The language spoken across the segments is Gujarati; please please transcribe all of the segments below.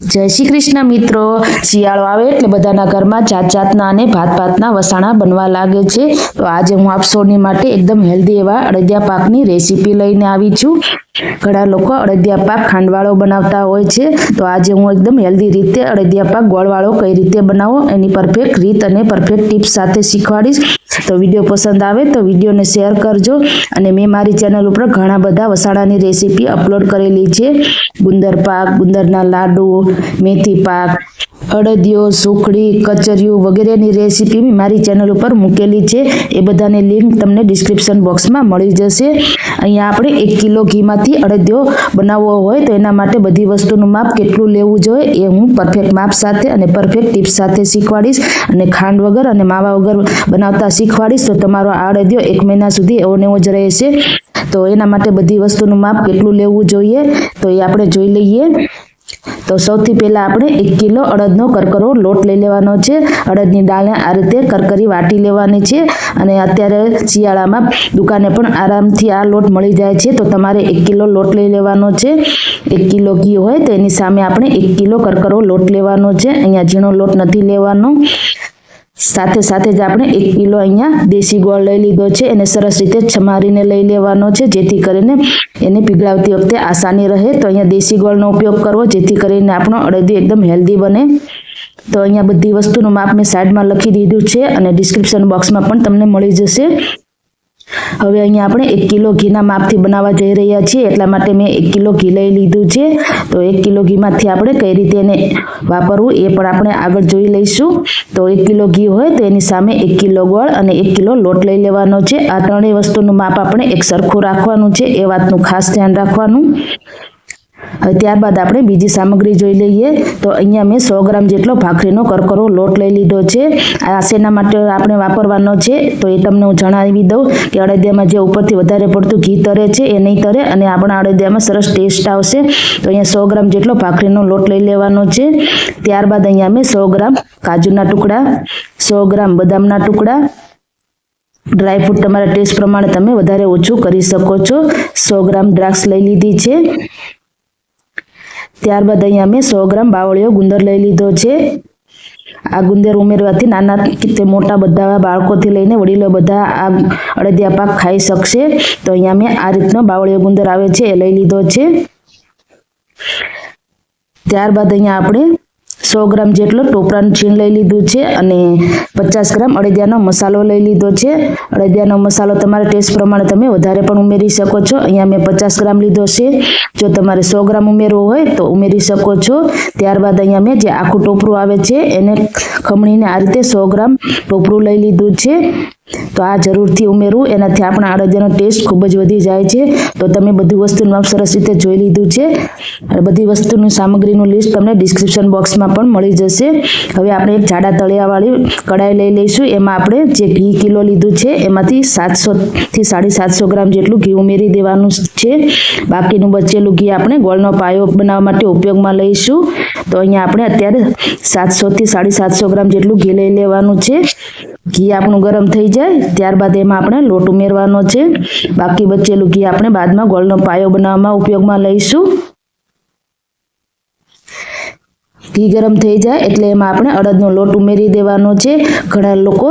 જય શ્રી કૃષ્ણ મિત્રો. શિયાળો આવે એટલે બધાના ઘરમાં જાત જાતના અને ભાત ભાતના વસાણા બનવા લાગે છે. તો આજે હું આપ સૌની માટે એકદમ હેલ્ધી એવા અડદિયા પાકની રેસીપી લઈને આવી છું. ઘણા લોકો અડદિયા પાક ખાંડવાળો બનાવતા હોય છે. તો આજે હું એકદમ હેલ્ધી રીતે અડદિયા પાક ગોળવાળો કઈ રીતે બનાવો એની પરફેક્ટ રીત અને પરફેક્ટ ટિપ્સ સાથે શીખવાડીશ. તો વીડિયો પસંદ આવે તો વિડીયોને શેર કરજો અને મેં મારી ચેનલ ઉપર ઘણા બધા વસાણાની રેસીપી અપલોડ કરેલી છે. ગુંદર પાક, ગુંદરના લાડુ, મેથી પાક અડદિયો સુખડી કચરિયું વગેરેની રેસીપી મારી ચેનલ ઉપર મૂકેલી છે. એ બધાની લિંક તમને ડિસ્ક્રિપ્શન બોક્સમાં મળી જશે. અહીંયા આપણે એક કિલો ઘીમાંથી અડદિયો બનાવવો હોય તો એના માટે બધી વસ્તુનું માપ કેટલું લેવું જોઈએ એ હું પરફેક્ટ માપ સાથે અને પરફેક્ટ ટિપ્સ સાથે શીખવાડીશ. અને ખાંડ વગર અને માવા વગર બનાવતા શીખવાડીશ તો તમારો આ અડદિયો એક મહિના સુધી એવો નેવો જ રહેશે. તો એના માટે બધી વસ્તુનું માપ કેટલું લેવું જોઈએ તો એ આપણે જોઈ લઈએ. તો સૌથી પહેલા આપણે એક કિલો અડદનો કરકરો લોટ લઈ લેવાનો છે. અડદની દાળને આ રીતે કરકરી વાટી લેવાની છે અને અત્યારે શિયાળામાં દુકાને પણ આરામથી આ લોટ મળી જાય છે. તો તમારે એક કિલો લોટ લઈ લેવાનો છે. એક કિલો ઘી હોય તો એની સામે આપણે એક કિલો કરકરો લોટ લેવાનો છે. અહીંયા ઝીણો લોટ નથી લેવાનો. સાથે સાથે જ આપણે એક કિલો અહીંયા દેશી ગોળ લઈ લીધો છે. એને સરસ રીતે છમારીને લઈ લેવાનો છે, જેથી કરીને એને પીગળાવતી વખતે આસાની રહે. તો અહીંયા દેશી ગોળનો ઉપયોગ કરવો, જેથી કરીને આપણો અડદી એકદમ હેલ્ધી બને. તો અહીંયા બધી વસ્તુનું માપ મેં સાઈડમાં લખી દીધું છે અને ડિસ્ક્રિપ્શન બોક્સમાં પણ તમને મળી જશે. હવે અહીંયા આપણે એક કિલો ઘીના માપથી બનાવવા જઈ રહ્યા છીએ. એટલા માટે મેં એક કિલો ઘી લઈ લીધું છે. તો એક કિલો ઘીમાંથી આપણે કઈ રીતે એને વાપરવું એ પણ આપણે આગળ જોઈ લઈશું. તો એક કિલો ઘી હોય તો એની સામે એક કિલો ગોળ અને એક કિલો લોટ લઈ લેવાનો છે. આ ત્રણેય વસ્તુનું માપ આપણે એક સરખું રાખવાનું છે. એ વાતનું ખાસ ધ્યાન રાખવાનું. હવે ત્યારબાદ આપણે બીજી સામગ્રી જોઈ લઈએ. તો અહીંયા મેં સો ગ્રામ જેટલો ભાખરીનો કરકરો લોટ લઈ લીધો છે. આ શેના માટે આપણે વાપરવાનો છે? તો એ તમને હું જણાવી દઉં કે અડદિયામાં જે ઉપરથી વધારે પડતું ઘી તરે છે, એ નહીં તરે અને આપણા અડદિયામાં સરસ ટેસ્ટ આવશે. તો અહીંયા સો ગ્રામ જેટલો ભાખરીનો લોટ લઈ લેવાનો છે. ત્યારબાદ અહીંયા મેં સો ગ્રામ કાજુના ટુકડા, સો ગ્રામ બદામના ટુકડા. ડ્રાયફ્રૂટ તમારા ટેસ્ટ પ્રમાણે તમે વધારે ઓછું કરી શકો છો. સો ગ્રામ દ્રાક્ષ લઈ લીધી છે. ત્યારબાદ અહીંયા મેં સો ગ્રામ બાવળીઓ ગુંદર લઈ લીધો છે. આ ગુંદર ઉમેરવાથી નાના કે મોટા બધા બાળકોથી લઈને વડીલો બધા આ અડદિયા પાક ખાઈ શકશે. તો અહીંયા મેં આ રીતનો બાવળીઓ ગુંદર આવે છે એ લઈ લીધો છે. ત્યારબાદ અહીંયા આપણે સો ગ્રામ જેટલો ટોપરાનું છીણ લઈ લીધું છે અને પચાસ ગ્રામ અડદિયાનો મસાલો લઈ લીધો છે. અડદિયાનો મસાલો તમારા ટેસ્ટ પ્રમાણે તમે વધારે પણ ઉમેરી શકો છો. અહીંયા મેં પચાસ ગ્રામ લીધો છે. જો તમારે સો ગ્રામ ઉમેરવો હોય તો ઉમેરી શકો છો. ત્યારબાદ અહીંયા મેં જે આખું ટોપરું આવે છે એને ખમણીને આ રીતે સો ગ્રામ ટોપરું લઈ લીધું છે. તો આ જરૂરથી ઉમેરવું. એનાથી આપણા અડદિયાનો ટેસ્ટ ખૂબ જ વધી જાય છે. તો તમે બધી વસ્તુનું માપ સરસ રીતે જોઈ લીધું છે. અને બધી વસ્તુની સામગ્રીનું લિસ્ટ તમને ડિસ્ક્રિપ્શન બોક્સમાં પણ મળી જશે. હવે આપણે એક જાડા તળિયાવાળી કડાઈ લઈ લઈશું. એમાં આપણે જે ઘી કિલો લીધું છે, એમાંથી સાતસોથી સાડી સાતસો ગ્રામ જેટલું ઘી ઉમેરી દેવાનું છે. બાકીનું બચેલું ઘી આપણે ગોળનો પાયો બનાવવા માટે ઉપયોગમાં લઈશું. તો અહીંયા આપણે અત્યારે સાતસોથી સાડી સાતસો ગ્રામ જેટલું ઘી લઈ લેવાનું છે. ઘી આપણું ગરમ થઈ જાય. ત્યારબાદ એમાં આપણે લોટ ઉમેરવાનો છે. બાકી બચેલું ઘી આપણે બાદમાં ગોળનો પાયો બનાવવામાં ઉપયોગમાં લઈશું. ઘી ગરમ થઈ જાય એટલે એમાં આપણે અડદનો લોટ ઉમેરી દેવાનો છે. ઘણા લોકો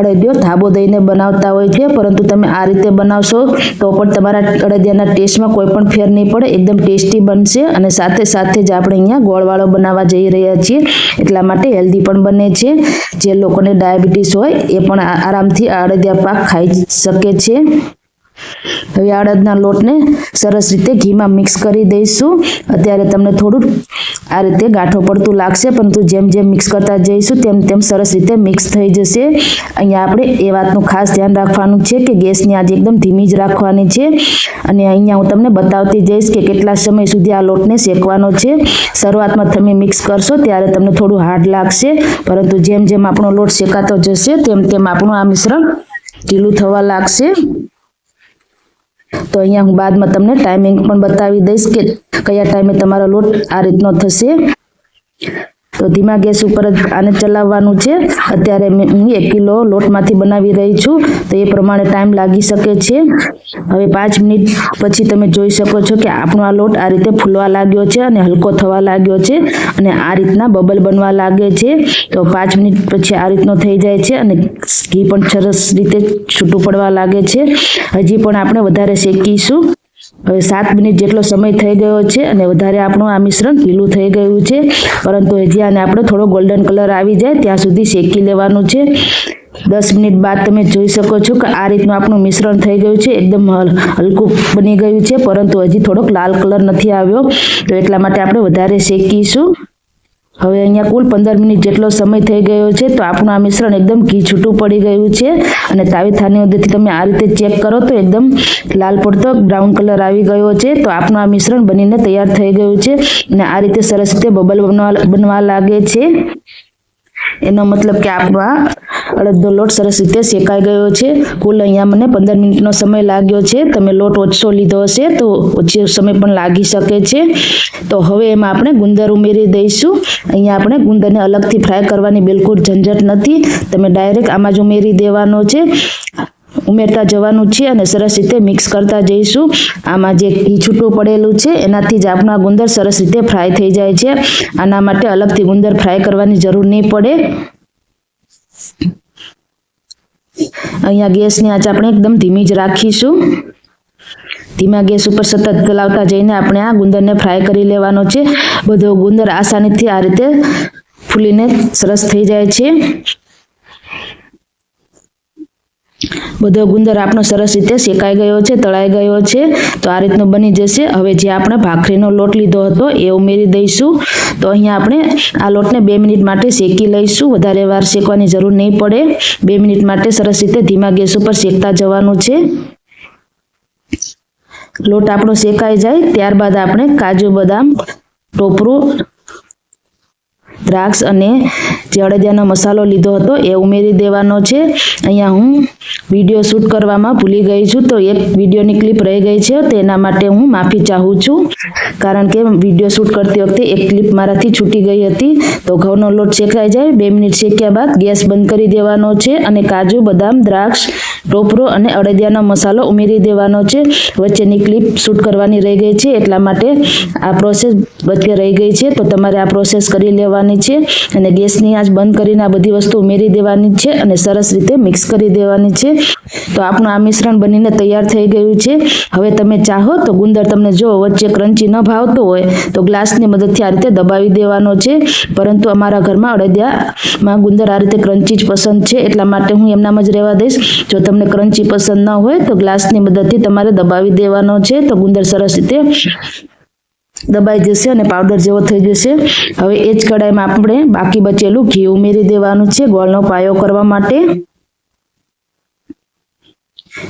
અડદિયો ધાબો દઈને બનાવતા હોય છે, પરંતુ તમે આ રીતે બનાવશો તો પણ તમારા અડદિયાના ટેસ્ટમાં કોઈ પણ ફેર નહીં પડે, એકદમ ટેસ્ટી બનશે અને સાથે સાથે જ આપણે અહીંયા ગોળવાળો બનાવવા જઈ રહ્યા છીએ. એટલા માટે હેલ્ધી પણ બને છે. જે લોકોને ડાયાબિટીસ હોય એ પણ આરામથી અડદિયા પાક ખાઈ શકે છે. હવે અડદના લોટને સરસ રીતે ઘીમાં મિક્સ કરી દઈશું. અત્યારે તમને થોડું આ રીતે ગાંઠો પડતું લાગશે, પરંતુ જેમ જેમ મિક્સ કરતા જઈશું, તેમ તેમ સરસ રીતે મિક્સ થઈ જશે. અહીંયા આપણે એ વાતનું ખાસ ધ્યાન રાખવાનું છે કે ગેસની આજે એકદમ ધીમી જ રાખવાની છે. અને અહીંયા હું તમને બતાવતી જઈશ કે કેટલા સમય સુધી આ લોટને શેકવાનો છે. શરૂઆતમાં તમે મિક્સ કરશો, ત્યારે તમને થોડું હાર્ડ લાગશે, પરંતુ જેમ જેમ આપણો લોટ શેકાતો જશે, તેમ તેમ આપણું આ મિશ્રણ ઢીલું થવા લાગશે. તો અહીંયા હું બાદમાં તમને ટાઈમિંગ પણ બતાવી દઈશ કે કયા ટાઈમે તમારો લોટ આ રીતનો થશે. તો ધીમા ગેસ ઉપર જ આને ચલાવવાનું છે. અત્યારે હું એક કિલો લોટમાંથી બનાવી રહી છું. તો એ પ્રમાણે ટાઈમ લાગી શકે છે. હવે પાંચ મિનિટ પછી તમે જોઈ શકો છો કે આપણો આ લોટ આ રીતે ફૂલવા લાગ્યો છે અને હલકો થવા લાગ્યો છે અને આ રીતના બબલ બનવા લાગે છે. તો પાંચ મિનિટ પછી આ રીતનો થઈ જાય છે અને ઘી પણ સરસ રીતે છૂટું પડવા લાગે છે. હજી પણ આપણે વધારે શેકીશું. હવે સાત મિનિટ જેટલો સમય થઈ ગયો છે અને વધારે આપણું આ મિશ્રણ ઢીલું થઈ ગયું છે. પરંતુ હજી આને આપણે થોડો ગોલ્ડન કલર આવી જાય, ત્યાં સુધી શેકી લેવાનું છે. દસ મિનિટ બાદ તમે જોઈ શકો છો કે આ રીતનું આપણું મિશ્રણ થઈ ગયું છે. એકદમ હલ- હલકું બની ગયું છે, પરંતુ હજી થોડોક લાલ કલર નથી આવ્યો. તો એટલા માટે આપણે વધારે શેકીશું. હવે અહીંયા કુલ પંદર મિનિટ જેટલો સમય થઈ ગયો છે, તો આપણું આ મિશ્રણ એકદમ ઘી છૂટું પડી ગયું છે. અને તાવીથાની મદદથી તમે આ રીતે ચેક કરો તો એકદમ લાલ પડતો બ્રાઉન કલર આવી ગયો છે. તો આપણું આ મિશ્રણ બનીને તૈયાર થઈ ગયું છે. અને આ રીતે સરસ રીતે બબલ બનવા બનવા લાગે છે. એનો મતલબ કે આપણો આ અડદનો લોટ સરસ રીતે શેકાઈ ગયો છે. કુલ અહીંયા મને પંદર મિનિટનો સમય લાગ્યો છે. તમે લોટ ઓછો લીધો હશે તો ઓછો સમય પણ લાગી શકે છે. તો હવે એમાં આપણે ગુંદર ઉમેરી દઈશું. અહીંયા આપણે ગુંદરને અલગથી ફ્રાય કરવાની બિલકુલ ઝંઝટ નથી. તમે ડાયરેક્ટ આમાં જ ઉમેરી દેવાનો છે. ઉમેરતા જવાનું છે અને સરસ રીતે મિક્સ કરતા જઈશું. આમાં જે ઘી છૂટું પડેલું છે, એનાથી જ આપણા ગુંદર સરસ રીતે ફ્રાય થઈ જાય છે. આના માટે અલગથી ગુંદર ફ્રાય કરવાની જરૂર નહીં પડે. અહીંયા ગેસની આંચ આપણે એકદમ ધીમી જ રાખીશું. ધીમા ગેસ ઉપર સતત ચલાવતા જઈને આપણે આ ગુંદરને ફ્રાય કરી લેવાનો છે. બધો ગુંદર આસાનીથી આ રીતે ફૂલીને સરસ થઈ જાય છે. બધો ગુંદર આપણો સરસ રીતે શેકાઈ ગયો છે, તળાઈ ગયો છે. તો આ રીતનો બની જશે. હવે જે આપણે ભાખરીનો લોટ લીધો હતો એ ઉમેરી દઈશું. તો અહીંયા આપણે આ લોટને બે મિનિટ માટે શેકી લઈશું. વધારે વાર શેકવાની જરૂર નહીં પડે. બે મિનિટ માટે સરસ રીતે ધીમા ગેસ ઉપર શેકતા જવાનું છે. લોટ આપણો શેકાઈ જાય. ત્યારબાદ આપણે કાજુ બદામ, ટોપરું દ્રાક્ષ અને જે અડદિયાનો મસાલો લીધો હતો, એ ઉમેરી દેવાનો છે. અહીંયા હું વીડિયો શૂટ કરવામાં ભૂલી ગઈ છું, તો એક વિડીયોની ક્લિપ રહી ગઈ છે તેના માટે હું માફી ચાહું છું. કારણ કે વીડિયો શૂટ કરતી વખતે એક ક્લિપ મારાથી છૂટી ગઈ હતી, તો ઘઉંનો લોટ શેકાઈ જાય, બે મિનિટ શેક્યા બાદ ગેસ બંધ કરી દેવાનો છે અને કાજુ, બદામ, દ્રાક્ષ, ટોપરો અને અડદિયાનો મસાલો ઉમેરી દેવાનો છે. વચ્ચેની ક્લિપ શૂટ કરવાની રહી ગઈ છે, એટલા માટે આ પ્રોસેસ વચ્ચે રહી ગઈ છે, તો તમારે આ પ્રોસેસ કરી લેવાની છે અને ગેસની આંચ બંધ કરીને આ બધી વસ્તુ ઉમેરી દેવાની છે અને સરસ રીતે મિક્સ કરી દેવાની છે. તો આપણું આ મિશ્રણ બનીને તૈયાર થઈ ગયું છે. હવે તમે ચાહો તો ગુંદર તમને જો વચ્ચે ક્રંચી ન ભાવતો હોય તો ગ્લાસની મદદથી આ રીતે દબાવી દેવાનો છે. પરંતુ અમારા ઘરમાં અડદિયામાં ગુંદર આ રીતે ક્રંચી જ પસંદ છે એટલા માટે હું એમનામ જ રહેવા દઈશ. જો તમને ક્રંચી પસંદ ન હોય તો ગ્લાસની મદદથી તમારે દબાવી દેવાનો છે. તો ગુંદર સરસ રીતે દબાઈ જશે અને પાવડર જેવો થઈ જશે. હવે એ જ કડાઈમાં આપણે બાકી બચેલું ઘી ઉમેરી દેવાનું છે ગોળનો પાયો કરવા માટે.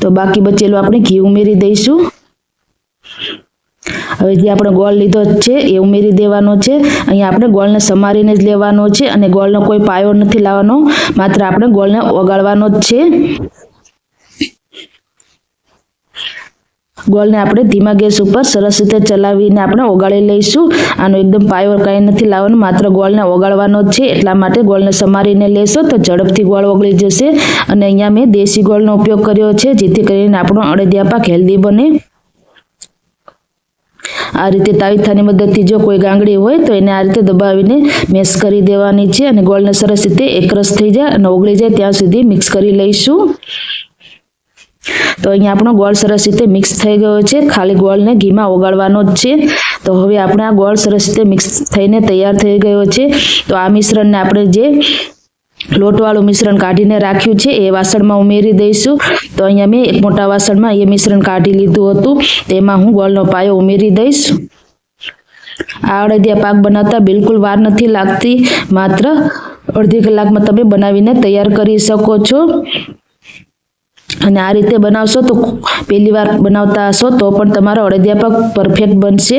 તો બાકી બચેલું આપણે ઘી ઉમેરી દઈશું. હવે જે આપણે ગોળ લીધો છે એ ઉમેરી દેવાનો છે. અહીંયા આપણે ગોળને સમારીને જ લેવાનો છે અને ગોળનો કોઈ પાયો નથી લાવવાનો. માત્ર આપણે ગોળને ઓગાળવાનો જ છે. ગોળને આપણે ધીમા ગેસ ઉપર સરસ રીતે ચલાવીને આપણે ઓગાળી લઈશું. આનો એકદમ પાયો કાંઈ નથી લાવવાનો, માત્ર ગોળને ઓગાળવાનો છે. એટલા માટે ગોળને સમારીને લેશો તો ઝડપથી ગોળ ઓગળી જશે. અને અહીંયા મેં દેશી ગોળનો ઉપયોગ કર્યો છે, જેથી કરીને આપણો અડદિયા પાક હેલ્ધી બને. આ રીતે તાવીથાની મદદથી જો કોઈ ગાંગડી હોય તો એને આ રીતે દબાવીને મેશ કરી દેવાની છે અને ગોળને સરસ રીતે એકરસ થઈ જાય અને ઓગળી જાય ત્યાં સુધી મિક્સ કરી લઈશું. તો અહીંયા આપણો ગોળ સરસ રીતે મિક્સ થઈ ગયો છે. ખાલી ગોળને ઘીમાં ઓગાળવાનો જ છે. તો હવે આપણે આ ગોળ સરસ રીતે મિક્સ થઈને તૈયાર થઈ ગયો છે. તો આ મિશ્રણને આપણે જે લોટવાળું મિશ્રણ કાઢીને રાખ્યું છે, એ વાસણમાં ઉમેરી દઈશું. તો અહીંયા મેં એક મોટા વાસણમાં એ મિશ્રણ કાઢી લીધું હતું. તેમાં હું ગોળનો પાયો ઉમેરી દઈશ. આ અડદિયા પાક બનાવતા બિલકુલ વાર નથી લાગતી. માત્ર અડધી કલાકમાં તમે બનાવીને તૈયાર કરી શકો છો. અને આ રીતે બનાવશો તો પહેલી વાર બનાવતા હશો તો પણ તમારો અડદિયા પાક પરફેક્ટ બનશે.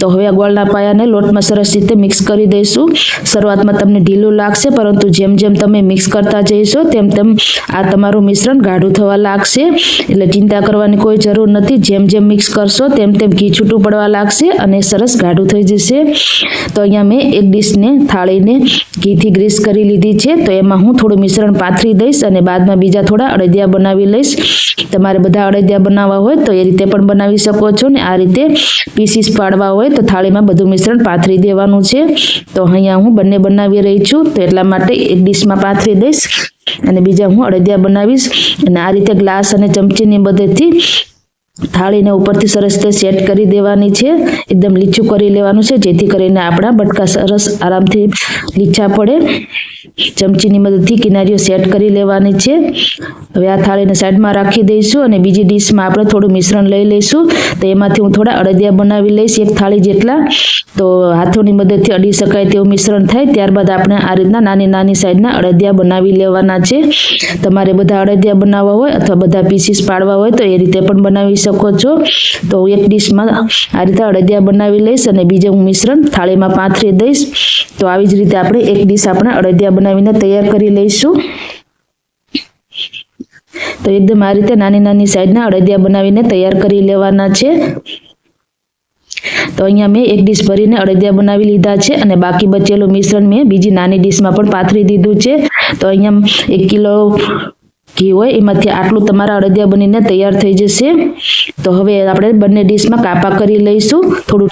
તો હવે આ ગોળના પાયાને લોટમાં સરસ રીતે મિક્સ કરી દઈશું. શરૂઆતમાં તમને ઢીલું લાગશે, પરંતુ જેમ જેમ તમે મિક્સ કરતા જઈશો તેમ તેમ આ તમારું મિશ્રણ ગાઢું થવા લાગશે. એટલે ચિંતા કરવાની કોઈ જરૂર નથી. જેમ જેમ મિક્સ કરશો તેમ તેમ ઘી છૂટું પડવા લાગશે અને સરસ ગાઢું થઈ જશે. તો અહીંયા મેં એક ડીશને થાળીને ઘીથી ગ્રીસ કરી લીધી છે. તો એમાં હું થોડું મિશ્રણ પાથરી દઈશ અને બાદમાં બીજા થોડા અડદિયા બનાવી લઈશ. તમારે બધા અડદિયા બનાવવા હોય તો એ રીતે પણ બનાવી શકો છો ને આ રીતે પીસીસ પાડવા હોય તો થાળીમાં બધું મિશ્રણ પાથરી દેવાનું છે. તો અહીંયા હું બંને બનાવી રહી છું તો એટલા માટે એક ડીશમાં પાથરી દઈશ અને બીજા હું અડદિયા બનાવીશ અને આ રીતે ગ્લાસ અને ચમચીની મદદથી થાળીને ઉપરથી સરસ રીતે સેટ કરી દેવાની છે. એકદમ લીચું કરી લેવાનું છે, જેથી કરીને આપણા બટકા સરસ આરામથી લીચા પડે. ચમચીની મદદથી કિનારીઓ સેટ કરી લેવાની છે. હવે આ થાળીને સાઈડમાં રાખી દઈશું અને બીજી ડીશમાં આપણે થોડું મિશ્રણ લઈ લઈશું. તો એમાંથી હું થોડા અડદિયા બનાવી લઈશ, એક થાળી જેટલા. તો હાથોની મદદથી અડી શકાય તેવું મિશ્રણ થાય. ત્યારબાદ આપણે આ રીતના નાની નાની સાઈઝના અડદિયા બનાવી લેવાના છે. તમારે બધા અડદિયા બનાવવા હોય અથવા બધા પીસીસ પાડવા હોય તો એ રીતે પણ બનાવી શકો છો. તો એક ડીશમાં આ રીતે અડદિયા બનાવી લઈશ અને બીજે મિશ્રણ થાળીમાં પાથરી દઈશ. તો આવી જ રીતે આપણે એક ડીશ આપણે અડદિયા બનાવીને તૈયાર કરી લઈશું. તો એકદમ આ રીતે નાની નાની સાઈડના અડદિયા બનાવીને તૈયાર કરી લેવાના છે. તો અહીંયા મેં એક ડીશ ભરીને અડદિયા બનાવી લીધા છે અને બાકી બચેલું મિશ્રણ મેં બીજી નાની ડીશમાં પણ પાથરી દીધું છે. તો અહીંયા એક કિલો ઘી હોય, એમાંથી આટલું તમારા અડદિયા બનીને તૈયાર થઈ જશે. તો હવે આપણે બંને ડીશમાં કાપા કરી લઈશું. થોડું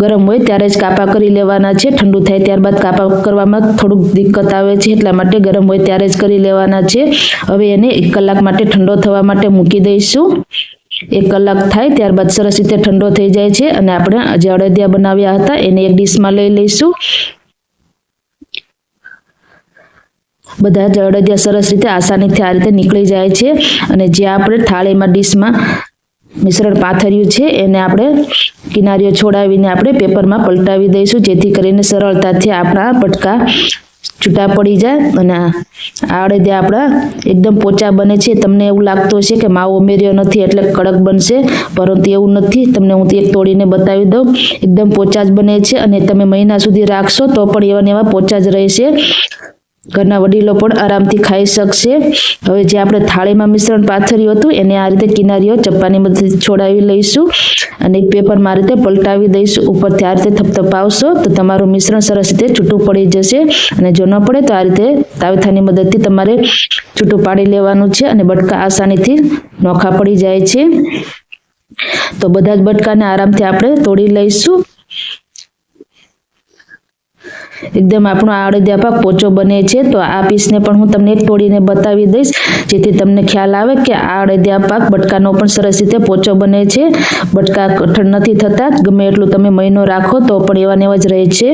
ગરમ હોય ત્યારે જ કાપા કરી લેવાના છે. ઠંડુ થાય ત્યારબાદ કાપા કરવામાં થોડુંક દિક્કત આવે છે, એટલા માટે ગરમ હોય ત્યારે જ કરી લેવાના છે. હવે એને એક કલાક માટે ઠંડો થવા માટે મૂકી દઈશું. એક કલાક થાય ત્યારબાદ સરસ રીતે ઠંડો થઈ જાય છે અને આપણે જે અડદિયા બનાવ્યા હતા, એને એક ડીશમાં લઈ લઈશું. બધા જ અડદિયા સરસ રીતે આસાનીથી આ રીતે નીકળી જાય છે. અને જે આપણે થાળીમાં ડીશમાં મિશ્રણ પાથર્યું છે, એને આપણે કિનારીઓ છોડાવીને આપણે પેપરમાં પલટાવી દઈશું, જેથી કરીને સરળતાથી આપણા પટકા છૂટા પડી જાય અને આ આપણા એકદમ પોચા બને છે. તમને એવું લાગતું હશે કે માવો ઉમેર્યો નથી એટલે કડક બનશે, પરંતુ એવું નથી. તમને હું એક તોડીને બતાવી દઉં. એકદમ પોચા જ બને છે અને તમે મહિના સુધી રાખશો તો પણ એવા ને એવા પોચા જ રહેશે. ઘરના વડીલો પણ આરામથી ખાઈ શકશે. હવે જે આપણે થાળીમાં મિશ્રણ પાથર્યું હતું, એને આ રીતે કિનારીઓ ચપ્પાની મદદથી છોડાવી લઈશું અને એક પેપરમાં આ રીતે પલટાવી દઈશું. ઉપરથી આ રીતે થપથપાવશો તો તમારું મિશ્રણ સરસ રીતે છૂટું પડી જશે અને જો ન પડે તો આ રીતે તાવેથાની મદદથી તમારે છૂટું પાડી લેવાનું છે અને બટકા આસાનીથી નોખા પડી જાય છે. તો બધા જ બટકાને આરામથી આપણે તોડી લઈશું. એકદમ આપણો આ અડદિયા પાક પોચો બને છે, તો આ પીસને પણ હું તમને તોડીને બતાવી દઈશ. જેથી તમને ખ્યાલ આવે કે આ અડદિયા પાક બટકાનો પણ સરસ રીતે પોચો બને છે. બટકા કઠણ નથી થતા, ગમે એટલું તમે મહિનો રાખો તો પણ એવા ને જ રહે છે.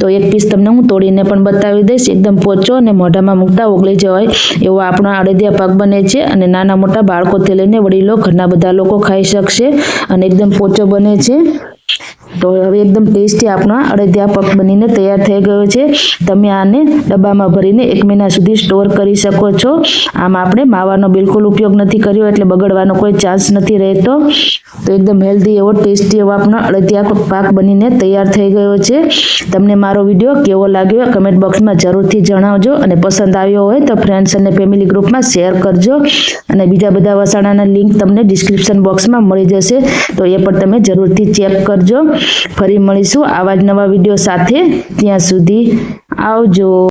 તો એક પીસ તમને હું તોડીને પણ બતાવી દઈશ. એકદમ પોચો અને મોઢામાં મૂકતા ઓગળી જવાય એવો આપણો અડદિયા પાક બને છે અને નાના મોટા બાળકોથી લઈને વડીલો, ઘરના બધા લોકો ખાઈ શકશે અને એકદમ પોચો બને છે. તો હવે એકદમ ટેસ્ટી આપણો અડદિયા પક બનીને તૈયાર થઈ ગયો છે. તમે આને ડબ્બામાં ભરીને એક મહિના સુધી સ્ટોર કરી શકો છો. આમ આપણે માવાનો બિલકુલ ઉપયોગ નથી કર્યો એટલે બગડવાનો કોઈ ચાન્સ નથી રહેતો. તો એકદમ હેલ્ધી એવો ટેસ્ટી એવો આપણો અડદિયા પાક બનીને તૈયાર થઈ ગયો છે. તમને મારો વીડિયો કેવો લાગ્યો કમેન્ટ બોક્સમાં જરૂરથી જણાવજો અને પસંદ આવ્યો હોય તો ફ્રેન્ડ્સ અને ફેમિલી ગ્રુપમાં શેર કરજો. અને બીજા બધા વસાણાના લિંક તમને ડિસ્ક્રિપ્શન બોક્સમાં મળી જશે. તો એ પણ તમે જરૂરથી ચેક કરજો. ફરી મળીશું આવા જ નવા વીડિયો સાથે ત્યાં સુધી આવજો.